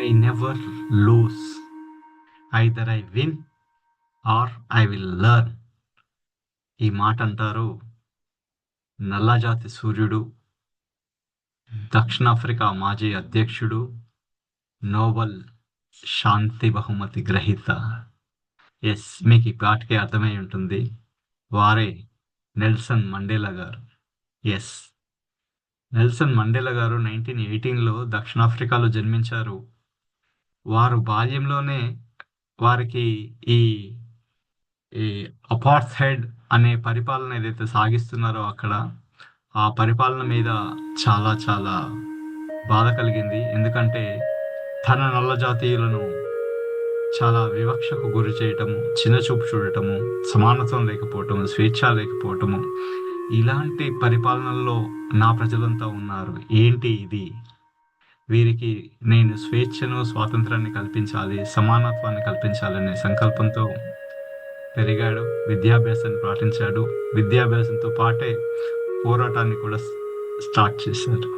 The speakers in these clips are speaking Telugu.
I never lose either I win or I will learn ఈ మాట అంటారు నల్లజాతి సూర్యుడు దక్షిణాఫ్రికా మాజీ అధ్యక్షుడు నోబెల్ శాంతి బహుమతి గ్రహీత. ఎస్ మీకు ఈ అర్థమై ఉంటుంది. వారే Nelson Mandela garu. Yes Nelson Mandela garu nineteen ఎయిటీన్లో దక్షిణాఫ్రికాలో జన్మించారు. వారు బాల్యంలోనే వారికి ఈ ఈ అపార్థైడ్ అనే పరిపాలన ఏదైతే సాగిస్తున్నారో అక్కడ ఆ పరిపాలన మీద చాలా చాలా బాధ కలిగింది. ఎందుకంటే తన నల్ల జాతీయులను చాలా వివక్షకు గురి చేయటము చిన్నచూపు చూడటము సమానత్వం లేకపోవటము స్వేచ్ఛ లేకపోవటము ఇలాంటి పరిపాలనల్లో నా ప్రజలంతా ఉన్నారు. ఏంటి ఇది? వీరికి నేను స్వేచ్ఛను స్వాతంత్రాన్ని కల్పించాలి సమానత్వాన్ని కల్పించాలనే సంకల్పంతో పెరిగాడు విద్యాభ్యాసాన్ని పాటించాడు విద్యాభ్యాసంతో పాటే పోరాటాన్ని కూడా స్టార్ట్ చేశాడు.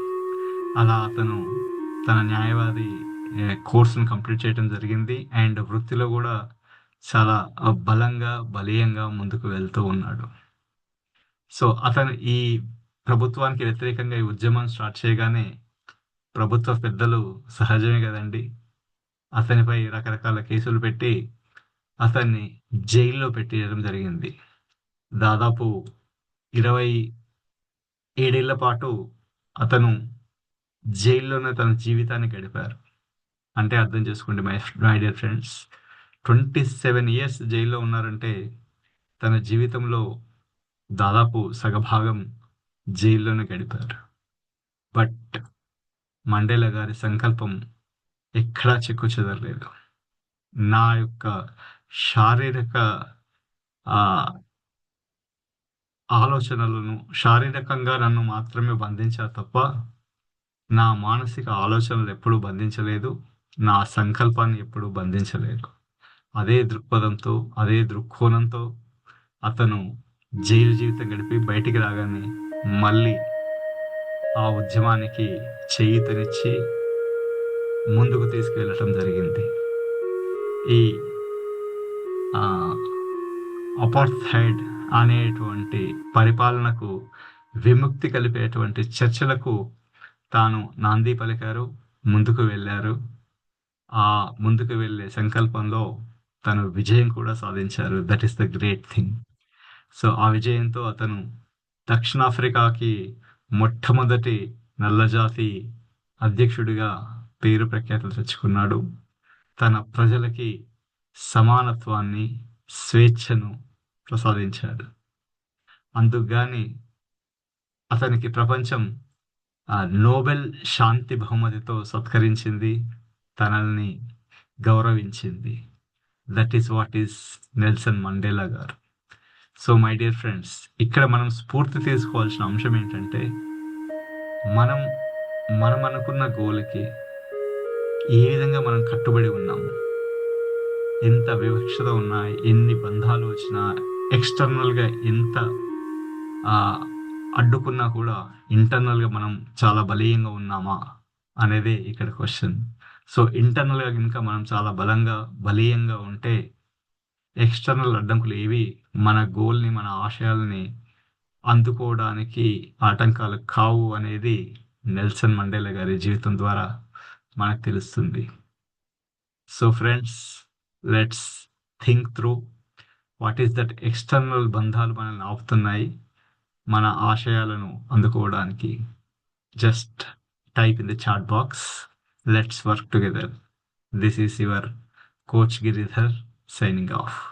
అలా అతను తన న్యాయవాది కోర్సును కంప్లీట్ చేయడం జరిగింది అండ్ వృత్తిలో కూడా చాలా బలంగా బలీయంగా ముందుకు వెళ్తూ ఉన్నాడు. సో అతను ఈ ప్రభుత్వానికి వ్యతిరేకంగా ఈ ఉద్యమం స్టార్ట్ చేయగానే ప్రభుత్వ పెద్దలు సహజమే కదండి. అతనిపై రకరకాల కేసులు పెట్టి అతన్ని జైల్లో పెట్టేయడం జరిగింది. దాదాపు ఇరవై ఏడేళ్ళ పాటు అతను జైల్లోనే తన జీవితాన్ని గడిపారు. అంటే అర్థం చేసుకోండి my my dear friends. Twenty seven years జైల్లో ఉన్నారంటే తన జీవితంలో దాదాపు సగభాగం జైల్లోనే గడిపారు. మండేల గారి సంకల్పం ఎక్కడా చెక్కు చెదరలేదు నా యొక్క శారీరక ఆలోచనలను శారీరకంగా నన్ను మాత్రమే బంధించారు తప్ప నా మానసిక ఆలోచనలు ఎప్పుడూ బంధించలేదు. నా సంకల్పాన్ని ఎప్పుడూ బంధించలేదు. అదే దృక్పథంతో అదే దృక్కోణంతో అతను జైలు జీవితం గడిపి బయటికి రాగానే మళ్ళీ ఆ ఉద్యమానికి చేయితనిచ్చి ముందుకు తీసుకెళ్ళటం జరిగింది. ఈ అపార్థైడ్ అనేటువంటి పరిపాలనకు విముక్తి కలిపేటువంటి చర్చలకు తాను నాంది పలికారు ముందుకు వెళ్ళారు. ఆ ముందుకు వెళ్ళే సంకల్పంలో తను విజయం కూడా సాధించారు. That is the great thing so ఆ విజయంతో అతను దక్షిణాఫ్రికాకి మొట్టమొదటి నల్లజాతి అధ్యక్షుడిగా పేరు ప్రఖ్యాతులు తెచ్చుకున్నాడు. తన ప్రజలకి సమానత్వాన్ని స్వేచ్ఛను ప్రసాదించాడు. అందుకుగాని అతనికి ప్రపంచం నోబెల్ శాంతి బహుమతితో సత్కరించింది తనల్ని గౌరవించింది. That is what is Nelson Mandela garu. So my dear friends ఇక్కడ మనం స్ఫూర్తి తీసుకోవాల్సిన అంశం ఏంటంటే మనం మనం అనుకున్న గోల్కి ఏ విధంగా మనం కట్టుబడి ఉన్నాము? ఎంత వివక్షత ఉన్నా ఎన్ని బంధాలు వచ్చినా ఎక్స్టర్నల్గా ఎంత అడ్డుకున్నా కూడా ఇంటర్నల్గా మనం చాలా బలీయంగా ఉన్నామా? అనేదే ఇక్కడ క్వశ్చన్ సో ఇంటర్నల్గా కనుక మనం చాలా బలంగా బలీయంగా ఉంటే ఎక్స్టర్నల్ అడ్డంకులు ఏవి మన గోల్ని మన ఆశయాల్ని అందుకోవడానికి ఆటంకాలు కావు అనేది నెల్సన్ మండేలా గారి జీవితం ద్వారా మనకు తెలుస్తుంది. So friends let's think through what is that external బంధాలు మనల్ని ఆపుతున్నాయి మన ఆశయాలను అందుకోవడానికి. Just type in the chat box let's work together. This is your coach Giridhar signing off.